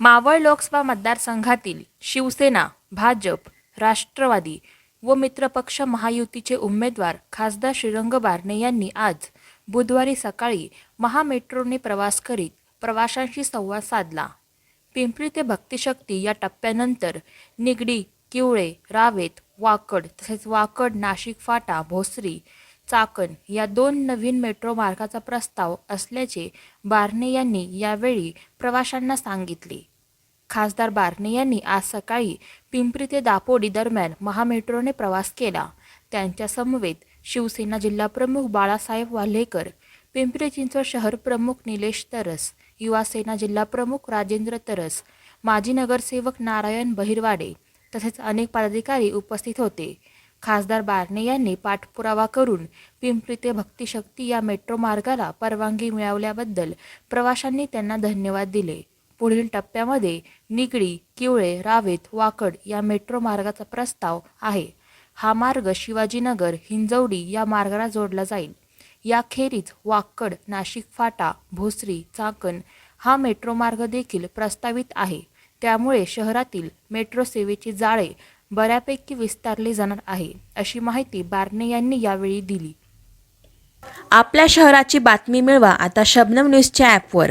मावळ लोकसभा मतदारसंघातील शिवसेना भाजप राष्ट्रवादी व मित्रपक्ष महायुतीचे उमेदवार खासदार श्रीरंग बारणे यांनी आज बुधवारी सकाळी महामेट्रोने प्रवास करीत प्रवाशांशी संवाद साधला. पिंपरी ते भक्तिशक्ती या टप्प्यानंतर निगडी किवळे रावेत वाकड तसेच वाकड नाशिक फाटा भोसरी चाकण या दोन नवीन मेट्रो मार्गाचा प्रस्ताव असल्याचे बारणे यांनी यावेळी प्रवाशांना सांगितले. खासदार बारणे यांनी आज सकाळी पिंपरी ते दापोडी दरम्यान महामेट्रोने प्रवास केला. त्यांच्या समवेत शिवसेना जिल्हाप्रमुख बाळासाहेब वाल्हेकर पिंपरी चिंचवड शहर प्रमुख निलेश तरस युवासेना जिल्हाप्रमुख राजेंद्र तरस माजी नगरसेवक नारायण बहिरवाडे तसेच अनेक पदाधिकारी उपस्थित होते. खासदार बारणे यांनी पाठपुरावा करून पिंपरी ते भक्तिशक्ती या मेट्रो मार्गाला परवानगी मिळवल्याबद्दल प्रवाशांनी त्यांना धन्यवाद दिले. पुढील टप्प्यामध्ये निगडी किवळे रावेत वाकड या मेट्रो मार्गाचा प्रस्ताव आहे. हा मार्ग शिवाजीनगर हिंजवडी या मार्गाला जोडला जाईल. याखेरीज वाकड नाशिक फाटा भोसरी चाकण हा मेट्रो मार्ग देखील प्रस्तावित आहे. त्यामुळे शहरातील मेट्रो सेवेची जाळे बऱ्यापैकी विस्तारली जाणार आहे अशी माहिती बारणे यांनी यावेळी दिली. आपल्या शहराची बातमी मिळवा आता शबनम न्यूजच्या ॲपवर.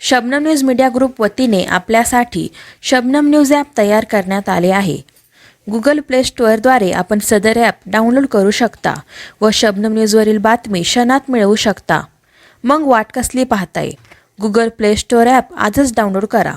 शबनम न्यूज मीडिया ग्रुप वतीने आपल्यासाठी शबनम न्यूज ॲप तयार करण्यात आले आहे. गुगल प्ले स्टोअरद्वारे आपण सदर ॲप डाउनलोड करू शकता व शबनम न्यूजवरील बातमी क्षणात मिळवू शकता. मग वाट कसली पाहताय? गुगल प्ले स्टोअर ॲप आजच डाउनलोड करा.